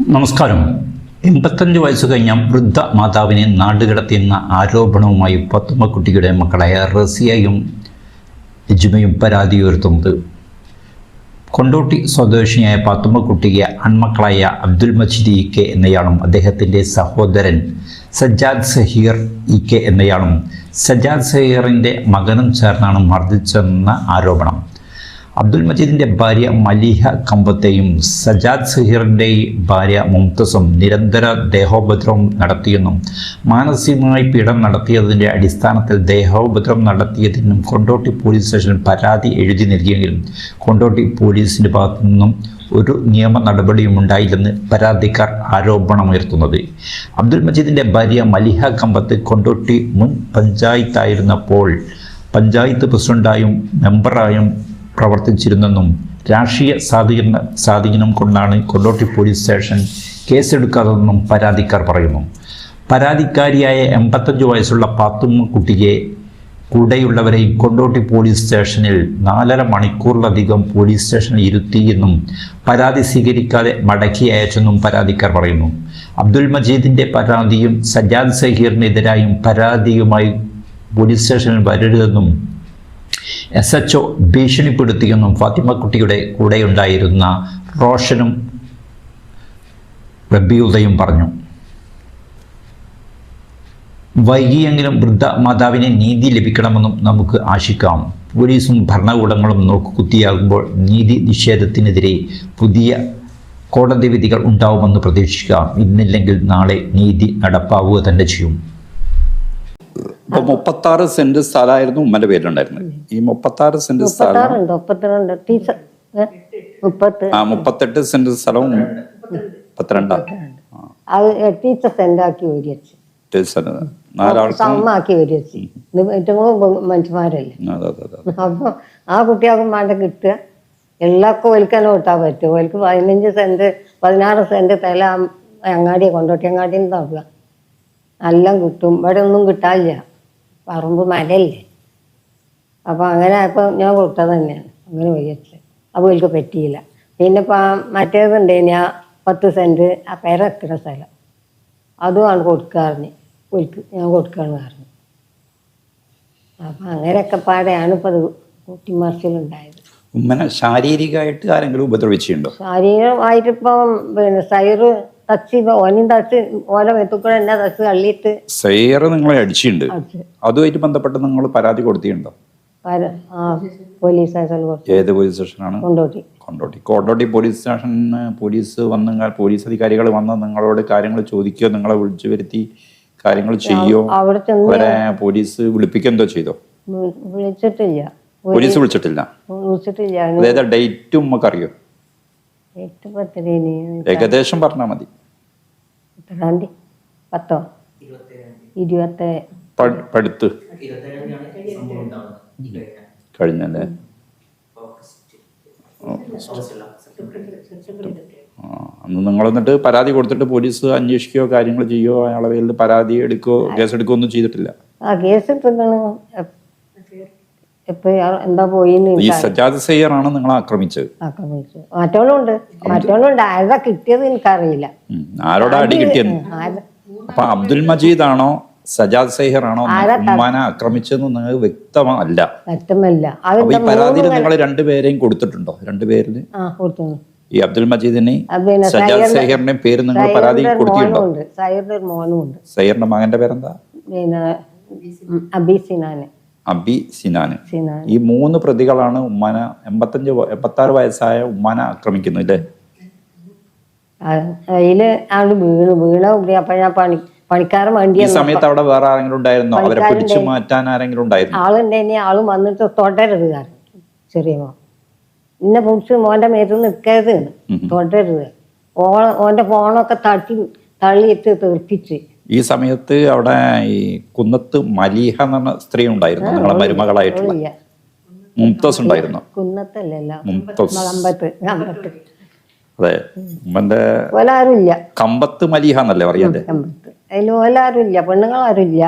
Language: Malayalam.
നമസ്കാരം. എൺപത്തഞ്ച് വയസ്സ് കഴിഞ്ഞ വൃദ്ധ മാതാവിനെ നാടുകടത്തിയെന്ന ആരോപണവുമായി പത്തുമ്മക്കുട്ടിയുടെ മക്കളായ റസിയയും എജുമയും പരാതി ഉയർത്തുന്നത്. കൊണ്ടോട്ടി സ്വദേശിയായ പാത്തുമ്മക്കുട്ടിയെ അൺമക്കളായ അബ്ദുൽ മജീദ് ഇ കെ എന്നയാളും അദ്ദേഹത്തിന്റെ സഹോദരൻ സജ്ജാദ് സഹീർ ഇ കെ എന്നയാളും സജ്ജാദ് സഹീറിന്റെ മകനും ചേർന്നാണ് മർദ്ദിച്ചെന്ന ആരോപണം. അബ്ദുൽ മജീദിന്റെ ഭാര്യ മലിഹ കമ്പത്തെയും സജാദ് സഹീറിന്റെ ഭാര്യ മുംതസും നിരന്തര ദേഹോപദ്രവം നടത്തിയെന്നും മാനസികമായി പീഡനം നടത്തിയതിന്റെ അടിസ്ഥാനത്തിൽ ദേഹോപദ്രവം നടത്തിയതിനും കൊണ്ടോട്ടി പോലീസ് സ്റ്റേഷനിൽ പരാതി എഴുതി നൽകിയെങ്കിലും കൊണ്ടോട്ടി പോലീസിന്റെ ഭാഗത്തു നിന്നും ഒരു നിയമ നടപടിയും ഉണ്ടായില്ലെന്ന് പരാതിക്കാർ ആരോപണമുയർത്തുന്നത്. അബ്ദുൽ മജീദിന്റെ ഭാര്യ മലിഹ കമ്പത്ത് കൊണ്ടോട്ടി മുൻ പഞ്ചായത്തായിരുന്നപ്പോൾ പഞ്ചായത്ത് പ്രസിഡന്റായും മെമ്പറായും പ്രവർത്തിച്ചിരുന്നെന്നും രാഷ്ട്രീയ സ്വാധീന സ്വാധീനം കൊണ്ടാണ് കൊണ്ടോട്ടി പോലീസ് സ്റ്റേഷൻ കേസെടുക്കാത്തതെന്നും പരാതിക്കാർ പറയുന്നു. പരാതിക്കാരിയായ എൺപത്തഞ്ച് വയസ്സുള്ള പാത്തുമ്മ കുട്ടിയെ കൂടെയുള്ളവരെയും കൊണ്ടോട്ടി പോലീസ് സ്റ്റേഷനിൽ നാലര മണിക്കൂറിലധികം പോലീസ് സ്റ്റേഷനിൽ ഇരുത്തിയെന്നും പരാതി സ്വീകരിക്കാതെ മടക്കി അയച്ചെന്നും പരാതിക്കാർ പറയുന്നു. അബ്ദുൽ മജീദിന്റെ പരാതിയും സജാദ് സഹീറിനെതിരായും പരാതിയുമായി പോലീസ് സ്റ്റേഷനിൽ വരരുതെന്നും എസ് എച്ച് ഒ ഭീഷണിപ്പെടുത്തിയെന്നും ഫാത്തിമക്കുട്ടിയുടെ കൂടെയുണ്ടായിരുന്ന റോഷനും റബിയുദയും പറഞ്ഞു. വൈകിയെങ്കിലും വൃദ്ധ മാതാവിനെ നീതി ലഭിക്കണമെന്നും നമുക്ക് ആശിക്കാം. പോലീസും ഭരണകൂടങ്ങളും നോക്കുകുത്തിയാകുമ്പോൾ നീതി നിഷേധത്തിനെതിരെ പുതിയ കോടതി വിധികൾ ഉണ്ടാവുമെന്ന് പ്രതീക്ഷിക്കാം. ഇന്നില്ലെങ്കിൽ നാളെ നീതി നടപ്പാവുക തന്നെ ചെയ്യും. ഇപ്പൊ മുപ്പത്തി ആറ് സെന്റ് സ്ഥലമായിരുന്നു ഉമ്മന്റെ പേരിലുണ്ടായിരുന്നത്. ഈ മുപ്പത്തി ആറ് സെന്റ് സ്ഥലം മുപ്പത്താറുണ്ട് മുപ്പത്തിരണ്ട്. ടീച്ചർ ഏ? മുപ്പത്ത്. ആ മുപ്പത്തെട്ട് സെന്റ് സ്ഥലവും മുപ്പത്തിരണ്ടാ. ആ, അത് ടീച്ചർ സെൻഡാക്കി വരിച്ചു എട്ട് സെന്റ്. നാലാൾക്കും സമ്മാക്കി വരിച്ചു ഇത് ഏറ്റവും മനുഷ്യന്മാരല്ലേ? അതെ അതെ അതെ അപ്പൊ ആ കുട്ടികൾക്ക് വേണ്ട കിട്ടുക. എല്ലാവർക്കും ഒലിക്കാൻ കിട്ടാൻ പറ്റും. ഓൽക്ക് പതിനഞ്ച് സെന്റ് പതിനാറ് സെന്റ് തല അങ്ങാടിയെ കൊണ്ടോട്ടി അങ്ങാടിയിൽ നോക്കുക എല്ലാം കിട്ടും. ഇവിടെ ഒന്നും കിട്ടാനില്ല. പറമ്പ് മലയല്ലേ? അപ്പോൾ അങ്ങനെ ആയപ്പോൾ ഞാൻ കൊടുത്തത് തന്നെയാണ്. അങ്ങനെ പോയിട്ട് അപ്പോൾ എനിക്ക് പറ്റിയില്ല. പിന്നെ ഇപ്പം മറ്റേതുണ്ട് ഞാൻ പത്ത് സെന്റ് ആ പേര വെക്കുന്ന സ്ഥലം. അതുമാണ് കൊടുക്കാറിന് ഒരിക്ക് ഞാൻ കൊടുക്കാന്ന് പറഞ്ഞു. അപ്പം അങ്ങനെയൊക്കെ പാടെയാണ് ഇപ്പം അത് കൂട്ടിമറിച്ചിലുണ്ടായത്. ഉമ്മനെ ശാരീരികമായിട്ട് ആരെങ്കിലും ഉപദ്രവിച്ചിട്ടുണ്ടോ? ശാരീരികമായിട്ടിപ്പം പിന്നെ സൈറ് തച്ച് ഇപ്പം ഓനും തച്ച് ഓല മെത്തുക്കൂടെ എന്നെ തച്ച് തള്ളിയിട്ട് സേറ് നിങ്ങളെ അടിച്ചിട്ടുണ്ട് അടിച്ച്. അതുമായിട്ട് ബന്ധപ്പെട്ട് നിങ്ങൾ പരാതി കൊടുത്തിട്ടുണ്ടോ? പോലീസ് ഏത് പോലീസ് സ്റ്റേഷനാണ്? കൊണ്ടോട്ടി. കൊണ്ടോട്ടി. പോലീസ് സ്റ്റേഷന് പോലീസ് വന്ന് പോലീസ് അധികാരികൾ വന്ന് നിങ്ങളോട് കാര്യങ്ങൾ ചോദിക്കുകയോ നിങ്ങളെ വിളിച്ചു വരുത്തി കാര്യങ്ങൾ ചെയ്യോ? അവിടെ അവരെ പോലീസ് വിളിപ്പിക്കെന്തോ ചെയ്തോ? വിളിച്ചിട്ടില്ല. പോലീസ് വിളിച്ചിട്ടില്ല. വിളിച്ചിട്ടില്ല. ഡേറ്റും നമുക്ക് അറിയോ ഏകദേശം പറഞ്ഞാൽ മതി. എത്രാം തീയതി പത്തോ ഇരുപത്തി പഠിത്ത്. കഴിഞ്ഞല്ലേ? അന്ന് നിങ്ങൾ എന്നിട്ട് പരാതി കൊടുത്തിട്ട് പോലീസ് അന്വേഷിക്കുകയോ കാര്യങ്ങൾ ചെയ്യുകയോ അയാളെ പേരിൽ പരാതി എടുക്കുകയോ കേസ് എടുക്കുകയോ ഒന്നും ചെയ്തിട്ടില്ല. ആ കേസ് എപ്പോ എന്താ നിങ്ങൾ ഈ സജാദ് സയ്യറാണ് നിങ്ങൾ ആക്രമിച്ചത്. ആക്രമിച്ചു. കിട്ടിയത് എനിക്കറിയില്ല. ആരോടാ അടി കിട്ടിയത്? അപ്പൊ അബ്ദുൽ മജീദ് ആണോ സജാദ് സയ്യർ ആണോ ഉമ്മാനെ ആക്രമിച്ചതെന്ന് നിങ്ങൾക്ക് വ്യക്തമല്ല. വ്യക്തമല്ല. ഈ പരാതിയിൽ നിങ്ങൾ രണ്ടുപേരെയും കൊടുത്തിട്ടുണ്ടോ? രണ്ടുപേരിൽ ഈ അബ്ദുൽ മജീദിനെ സജാദ് സയ്യറിന്റെ പേര് നിങ്ങൾ പരാതി കൊടുത്തിട്ടുണ്ടോ? സൈറിന്റെ മകന്റെ പേരെന്താ? പിന്നെ അബി സിനാന്. അബി സിനാന്. സിനാൻ ഈ മൂന്ന് പ്രതികളാണ് ഉമ്മാന എൺപത്തഞ്ച് എൺപത്തി എൺപത്താറ് വയസ്സായ ഉമ്മാന ആക്രമിക്കുന്നു അല്ലേ അതിൽ ആൾ വീണു. വീണ ഉടനെ അപ്പൊ ഞാൻ പണി പണിക്കാരൻ ഈ സമയത്ത് അവിടെ വേറെ ആരെങ്കിലും ഉണ്ടായിരുന്നോ? അവരെ പിടിച്ചു മാറ്റാൻ ആരെങ്കിലും ഉണ്ടായിരുന്നു? ആളുണ്ടെങ്കിൽ ആൾ വന്നിട്ട് തൊടരുത് കാരണം ചെറിയ മോൻ. ഇന്നെ പിടിച്ച് മോന്റെ മേത്ത് നിൽക്കരുത്. തൊടരുത്. ഓ ഓന്റെ ഫോണൊക്കെ തട്ടി തള്ളിയിട്ട് തെറിപ്പിച്ച്. ഈ സമയത്ത് അവിടെ ഈ കുന്നത്ത് മലീഹ എന്ന് പറഞ്ഞ സ്ത്രീ ഉണ്ടായിരുന്നു. നിങ്ങളെ മരുമകളായിട്ടുള്ള. മുംതസ് ഉണ്ടായിരുന്നു. മുംതസ്. അതെ. ഉമ്മന്റെ കമ്പത്ത് മലീഹ എന്നല്ലേ അതിൽ ഓലാരും ഇല്ല പെണ്ണുങ്ങളാരും ഇല്ല